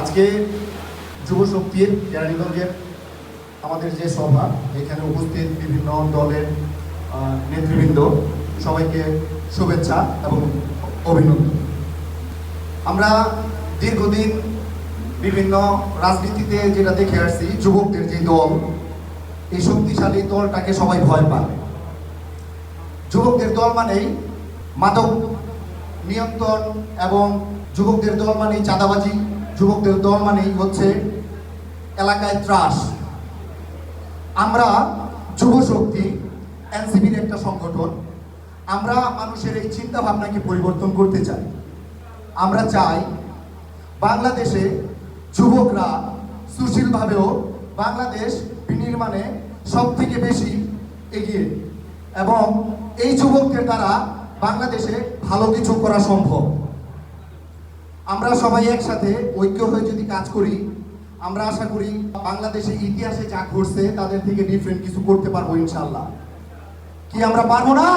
আজকে যুব শক্তির কেরানীগঞ্জের আমাদের যে সভা, এখানে উপস্থিত বিভিন্ন দলের নেতৃবৃন্দ সবাইকে শুভেচ্ছা এবং অভিনন্দন। আমরা দীর্ঘদিন বিভিন্ন রাজনীতিতে যেটা দেখে আসছি, যুবকদের যে দল, এই শক্তিশালী দলটাকে সবাই ভয় পায়। যুবকদের দল মানেই মাদক নিয়ন্ত্রণ এবং যুবকদের দল মানেই চাঁদাবাজি। যুবকদের দল মানেই হচ্ছে এলাকায় ত্রাস। আমরা যুব শক্তি এনসিবির একটা সংগঠন, আমরা মানুষের এই চিন্তা ভাবনাকে পরিবর্তন করতে চাই। আমরা চাই বাংলাদেশে যুবকরা সুশীলভাবেও বাংলাদেশ বিনির্মাণে সব থেকে বেশি এগিয়ে এবং এই যুবকদের দ্বারা বাংলাদেশে ভালো কিছু করা সম্ভব। আমরা সবাই একসাথে ঐক্য হয়ে যদি কাজ করি, আমরা আশা করি বাংলাদেশে ইতিহাসে যা ঘটছে তাদের থেকে ডিফারেন্ট কিছু করতে পারব ইনশাল্লাহ কি আমরা পারব না?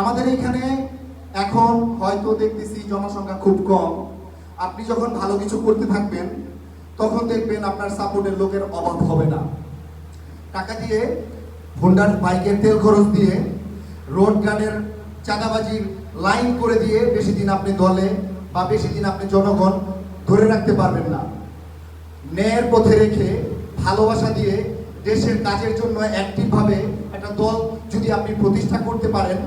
আমাদের এখানে এখন হয়তো দেখতেছি জনসংখ্যা খুব কম। আপনি যখন ভালো কিছু করতে থাকবেন, তখন দেখবেন আপনার সাপোর্টের লোকের অভাব হবে না। টাকা দিয়ে হোন্ডার বাইকের তেল খরচ দিয়ে রোড গানের চাঁদাবাজির লাইন করে দিয়ে বেশি দিন আপনি দলে বা বেশি দিন আপনি জনগণ ধরে রাখতে পারবেন না। ন্যায়ের পথে রেখে ভালোবাসা দিয়ে দেশের কাজের জন্য অ্যাক্টিভভাবে একটা দল যদি আপনি প্রতিষ্ঠা করতে পারেন,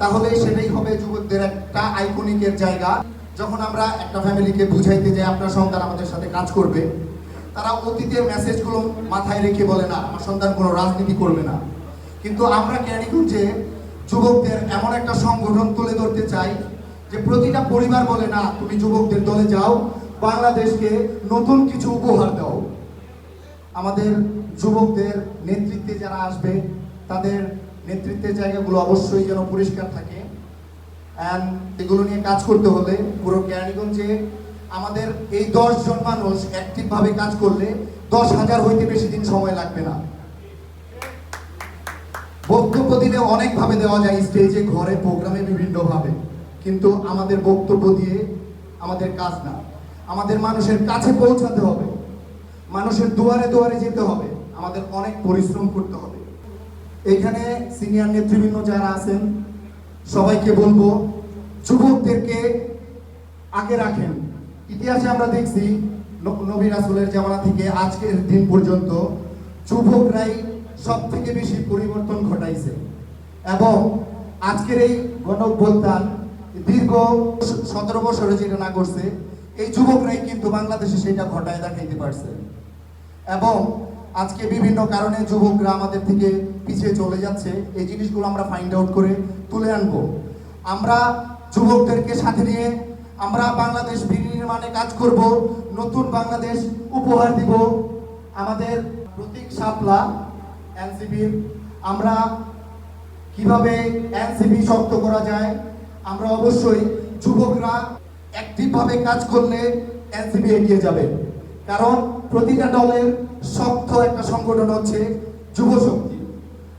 তাহলে সেটাই হবে যুবকদের একটা আইকনিকের জায়গা। যখন আমরা একটা ফ্যামিলিকে বুঝাইতে যাই, আপনার সন্তান আমাদের সাথে কাজ করবে, তারা অতীতের মেসেজগুলো মাথায় রেখে বলে, না, আমার সন্তান কোনো রাজনীতি করবে না। কিন্তু আমরা ক্যারিগঞ্জে যুবকদের এমন একটা সংগঠন তুলে ধরতে চাই যে প্রতিটা পরিবার বলে, না, তুমি যুবকদের দলে যাও, বাংলাদেশকে নতুন কিছু উপহার দাও। আমাদের যুবকদের নেতৃত্বে যারা আসবে, তাদের নেতৃত্বের জায়গাগুলো অবশ্যই যেন পরিষ্কার থাকে। অ্যান্ড এগুলো নিয়ে কাজ করতে হলে পুরো কেরানীগঞ্জে আমাদের এই দশজন মানুষ অ্যাক্টিভভাবে কাজ করলে দশ হাজার হইতে বেশি দিন সময় লাগবে না। বক্তব্য দিলে অনেকভাবে দেওয়া যায় স্টেজে, ঘরে, প্রোগ্রামে বিভিন্নভাবে। কিন্তু আমাদের বক্তব্য দিয়ে আমাদের কাজ না। আমাদের মানুষের কাছে পৌঁছাতে হবে। মানুষের দুয়ারে দুয়ারে যেতে হবে। আমাদের অনেক পরিশ্রম করতে হবে। এখানে সিনিয়র নেতৃবৃন্দ যারা আছেন, সবাইকে বলব, যুবকদেরকে আগে রাখেন। ইতিহাসে আমরা দেখছি নবী রাসুলের জামানা থেকে আজকের দিন পর্যন্ত যুবকরাই সব থেকে বেশি পরিবর্তন এবং আজকের এই গণভ্যুত্থান দীর্ঘ সতেরো বছরে যেটা না করছে, এই যুবকরাই কিন্তু বাংলাদেশে সেটা ঘটায় দেখাইতে পারছে। এবং আজকে বিভিন্ন কারণে যুবকরা আমাদের থেকে পিছিয়ে চলে যাচ্ছে। এই জিনিসগুলো আমরা ফাইন্ড আউট করে তুলে আনব। আমরা যুবকদেরকে সাথে নিয়ে আমরা বাংলাদেশ বিনির্মাণে কাজ করব, নতুন বাংলাদেশ উপহার দিব। আমাদের প্রতীক শাপলা এনসিবির আমরা কীভাবে এনসিবি শক্ত করা যায়? আমরা অবশ্যই যুবকরা অ্যাক্টিভভাবে কাজ করলে এনসিবি এগিয়ে যাবে। কারণ প্রতিটা দলের শক্ত একটা সংগঠন হচ্ছে যুব শক্তি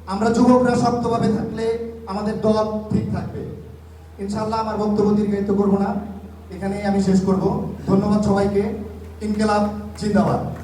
আমরা যুবকরা শক্তভাবে থাকলে আমাদের দল ঠিক থাকবে। ইনশাল্লাহ আমার বক্তব্য দীর্ঘায়িত করব না। এখানেই আমি শেষ করব। ধন্যবাদ সবাইকে। ইনকেলাব, জিন্দাবাদ।